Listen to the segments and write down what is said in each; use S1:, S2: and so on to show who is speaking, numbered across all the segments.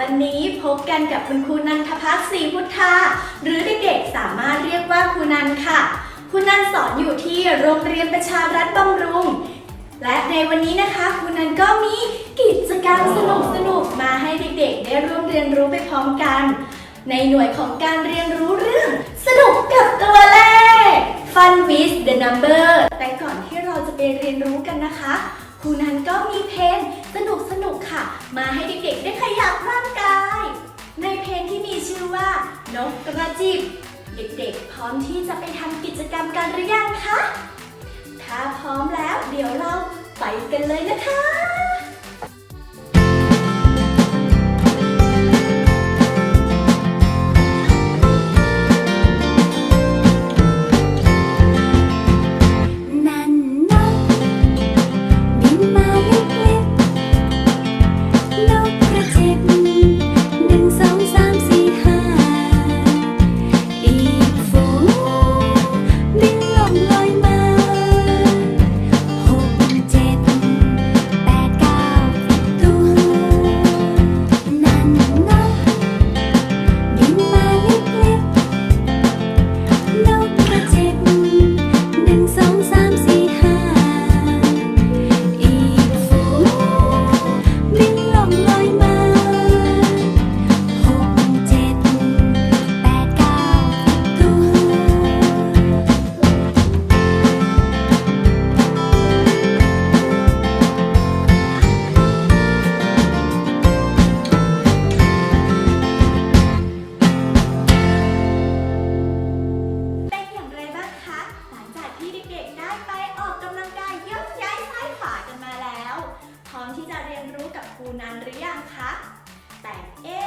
S1: วันนี้พบกันกับคุณครูนันทพัฒน์ศรีพุทธา หรือเด็กๆสามารถเรียกว่าครูนันค่ะ ครูนันสอนอยู่ที่โรงเรียนประชารัฐบำรุง และในวันนี้นะคะครูนันก็มีกิจกรรมสนุกๆมาให้เด็กๆ ได้ร่วมเรียนรู้ไปพร้อมกัน ในหน่วยของการเรียนรู้เรื่อง สนุกกับตัวเลข Fun with the number แต่ก่อนที่เราจะไปเรียนรู้กันนะคะครูนันก็มีเพลง สนุกสนุกค่ะ มาให้เด็กๆได้ขยับร่างกาย ในเพลงที่มีชื่อว่านกกระจิบ เด็กๆ พร้อมที่จะไปทำกิจกรรมกันหรือยังคะ ถ้าพร้อมแล้วเดี๋ยวเราไปกันเลยนะคะ
S2: รูนั้นันห
S1: รือยังคะ แต่เอ๊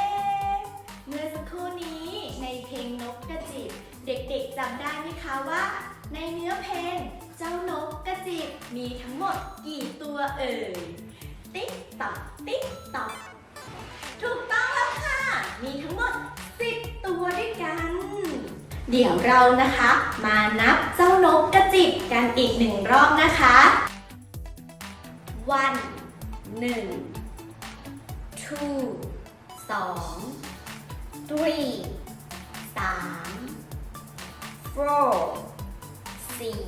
S1: เมื่อสักครู่นี้ในเพลงนกกระจิบ เด็กๆจำได้ไหมคะว่า ในเนื้อเพลงเจ้านกกระจิบมีทั้งหมดกี่ตัวเอ่ย ติ๊กตอกติ๊กตอกถูกต้องแล้วค่ะ มีทั้งหมด 10 ตัวด้วยกัน เดี๋ยวเรานะคะ มานับเจ้านกกระจิบกันอีกหนึ่งรอบนะคะ one หนึ่ง two สอง three สาม four สี่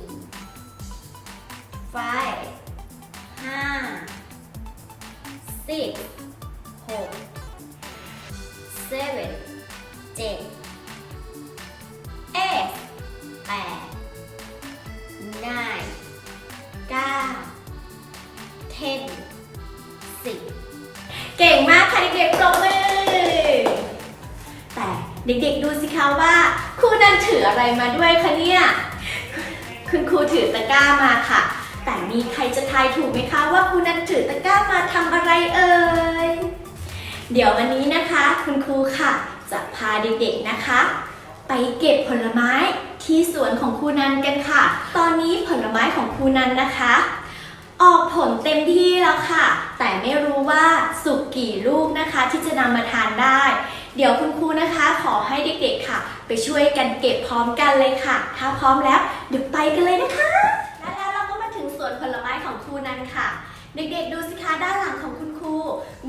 S1: five ห้า six หก seven เจ็ด eight แปด nine เก้า ten เก่งมากค่ะเด็กๆปรบมือ แต่เด็กๆดูสิคะว่าครูนันถืออะไรมาด้วยคะเนี่ย คุณครูถือตะกร้ามาค่ะ แต่มีใครจะทายถูกไหมคะว่าครูนันถือตะกร้ามาทำอะไรเอ่ย เดี๋ยววันนี้นะคะ คุณครูค่ะ จะพาเด็กๆนะคะ ไปเก็บผลไม้ที่สวนของครูนันกันค่ะ ตอนนี้ผลไม้ของครูนันนะคะ ออกผลเต็มที่แล้วค่ะ แต่ไม่รู้ว่าสุกกี่ลูกนะคะ ที่จะนำมาทานได้ เดี๋ยวคุณครูนะคะ ขอให้เด็กๆค่ะ ไปช่วยกันเก็บพร้อมกันเลยค่ะ ถ้าพร้อมแล้วเดี๋ยวไปกันเลยนะคะ และแล้วเราก็มาถึงสวนผลไม้ของครูนันค่ะ เด็กๆ ดูสิคะด้านหลังของคุณครู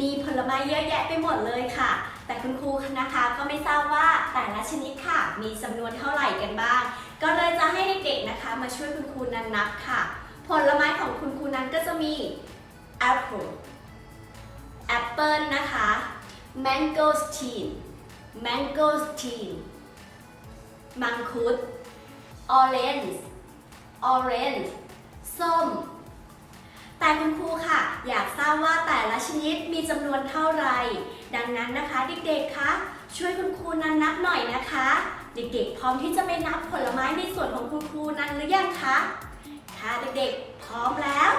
S1: มีผลไม้เยอะแยะไปหมดเลยค่ะ แต่คุณครูนะคะก็ไม่ทราบว่าแต่ละชนิดค่ะ มีจำนวนเท่าไหร่กันบ้าง ก็เลยจะให้เด็กๆนะคะ มาช่วยคุณครูนันนับค่ะ ผลไม้ของคุณครูนั้นก็จะมี apple apple นะคะ mangosteen mangosteen มังคุด orange orange ส้ม แต่คุณครูค่ะ อยากทราบว่าแต่ละชนิดมีจำนวนเท่าไหร่ ดังนั้นนะคะเด็กๆ คะ ช่วยคุณครูนันนับหน่อยนะคะ เด็กๆ พร้อมที่จะไปนับผลไม้ในส่วนของคุณครูนันหรือยังคะ้าเด็กๆ พร้อมแล้ว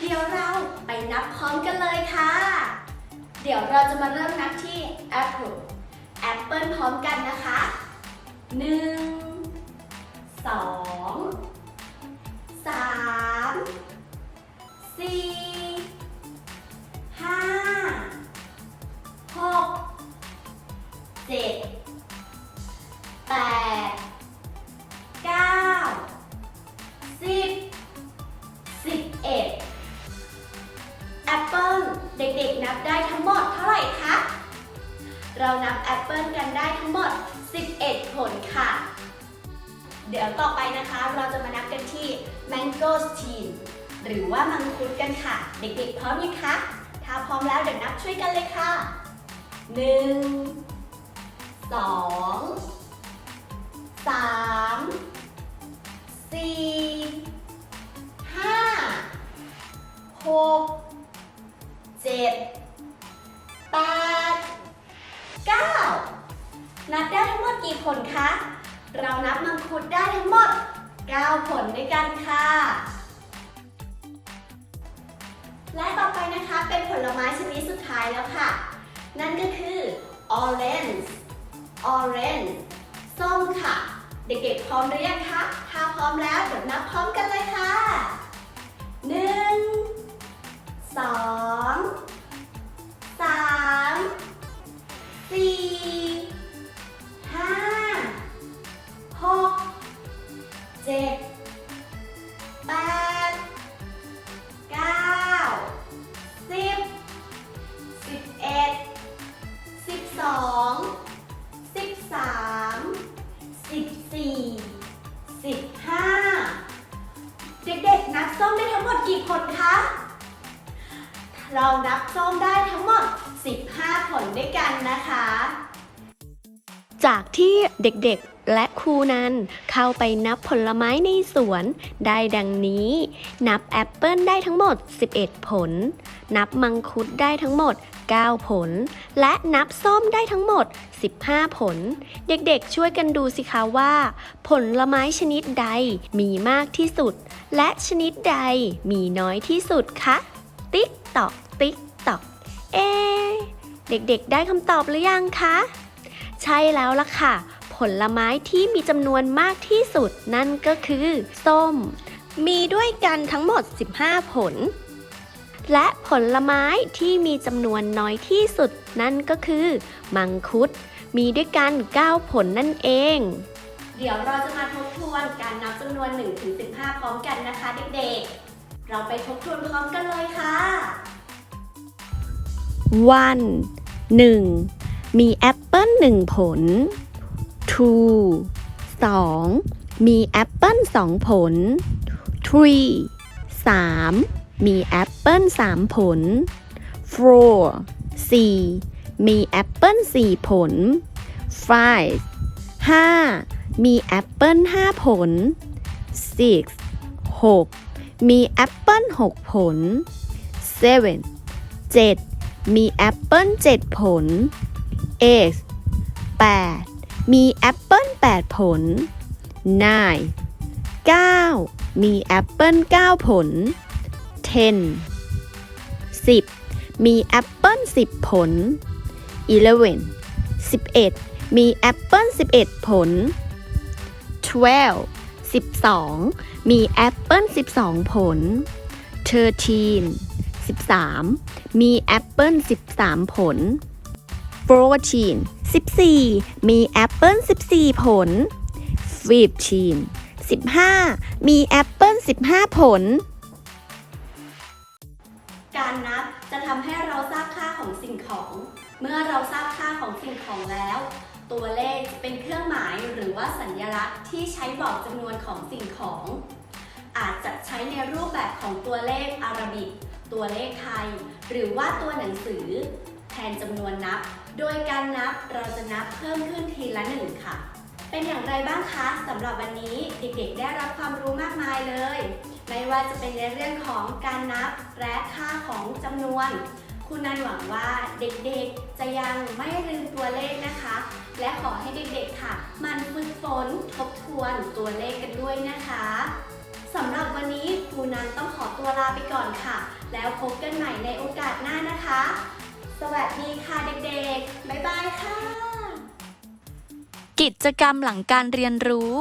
S1: เดี๋ยวเราไปนับพร้อมกันเลยค่ะ เดี๋ยวเราจะมาเริ่มนับที่แอ Apple แอปเปิลพร้อมกันนะคะ 1 2 3 4 หรือว่ามังคุดกันค่ะ เด็กๆพร้อมยังคะถ้าพร้อมแล้วเดี๋ยวนับช่วยกันเลยค่ะ 1 2 3 4 5 6 7 8 9นับได้ทั้งหมดกี่ผลคะ เรานับมังคุดได้ทั้งหมด 9 ผลด้วยกันค่ะ และต่อไปนะคะเป็นผลไม้ชนิดสุดท้ายแล้วค่ะ นั่นก็คือ orange orange ส้มค่ะ เด็กๆพร้อมหรือยังคะ ถ้าพร้อมแล้วเดี๋ยวนับพร้อมกันเลยค่ะ1 2 3 4 5 6 7 8 9 ลด้วยกันนะคะ
S3: จากที่เด็กๆและครูนั้นเข้าไปนับผลไม้ในสวนได้ดังนี้ นับแอปเปิลได้ทั้งหมด 11 ผล นับมังคุดได้ทั้งหมด 9 ผล และนับส้มได้ทั้งหมด 15 ผล เด็กๆช่วยกันดูสิคะว่า ผลไม้ชนิดใดมีมากที่สุด และชนิดใดมีน้อยที่สุดคะ ติ๊กตอกติ๊กตอกเอ เด็กๆ ได้คำตอบหรือยังคะ ใช่แล้วล่ะค่ะ ผลไม้ที่มีจำนวนมากที่สุดนั่นก็คือ ส้ม มีด้วยกันทั้งหมด 15 ผล และผลไม้ที่มีจำนวนน้อยที่สุดนั่นก็คือ มังคุด มีด้วยกัน 9 ผลนั่นเอง
S1: เดี๋ยวเราจะมาทบทวนการนับจำนวน1ถึง15 พร้อมกันนะคะเด็กๆ เราไปทบทวนพร้อมกันเลยค่ะ
S3: one 1 มีแอปเปิ้ล1ผล two 2มีแอปเปิ้ล2ผล three 3มีแอปเปิ้ล3ผล four 4มีแอปเปิ้ล4ผล five 5มีแอปเปิ้ล5ผล six 6มีแอปเปิ้ล6ผล seven 7 มีแอปเปิล7ผล8 8มีแอปเปิล8ผล 9 9 มีแอปเปิล9ผล 10 10 มีแอปเปิล10 ผล 11 11 มีแอปเปิล11 ผล 12 12 มีแอปเปิล12 ผล 13 13 มีแอปเปิล13 ผล14 14 มีแอปเปิล14 ผล15 15 มีแอปเปิล15 ผล
S1: การนับจะทำให้เราทราบค่าของสิ่งของ เมื่อเราทราบค่าของสิ่งของแล้ว ตัวเลขเป็นเครื่องหมายหรือว่าสัญลักษณ์ที่ใช้บอกจำนวนของสิ่งของ อาจจะใช้ในรูปแบบของตัวเลขอาราบิก ตัวเลขไทย หรือว่าตัวหนังสือ แทนจำนวนนับ โดยการนับเราจะนับเพิ่มขึ้นทีละหนึ่งค่ะ เป็นอย่างไรบ้างคะสำหรับวันนี้เด็กๆ ได้รับความรู้มากมายเลย ไม่ว่าจะเป็นในเรื่องของการนับและค่าของจำนวนคุณนันหวังว่าเด็กๆ จะยังไม่ลืมตัวเลขนะคะ และขอให้เด็กๆ ค่ะ มันฝึกฝนทบทวนตัวเลขกันด้วยนะคะ สำหรับวันนี้ครูนันต้องขอตัวลาไปก่อนค่ะ แล้วพบกันใหม่ในโอกาสหน้านะคะ สวัสดีค่ะเด็กๆ บ๊ายบายค่ะ
S4: กิจกรรมหลังการเรียนรู้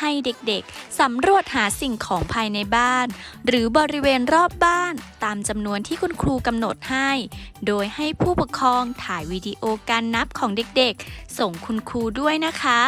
S4: ให้เด็กๆ สำรวจหาสิ่งของภายในบ้าน หรือบริเวณรอบบ้านตามจำนวนที่คุณครูกำหนดให้ โดยให้ผู้ปกครองถ่ายวิดีโอการนับของเด็กๆ ส่งคุณครูด้วยนะคะ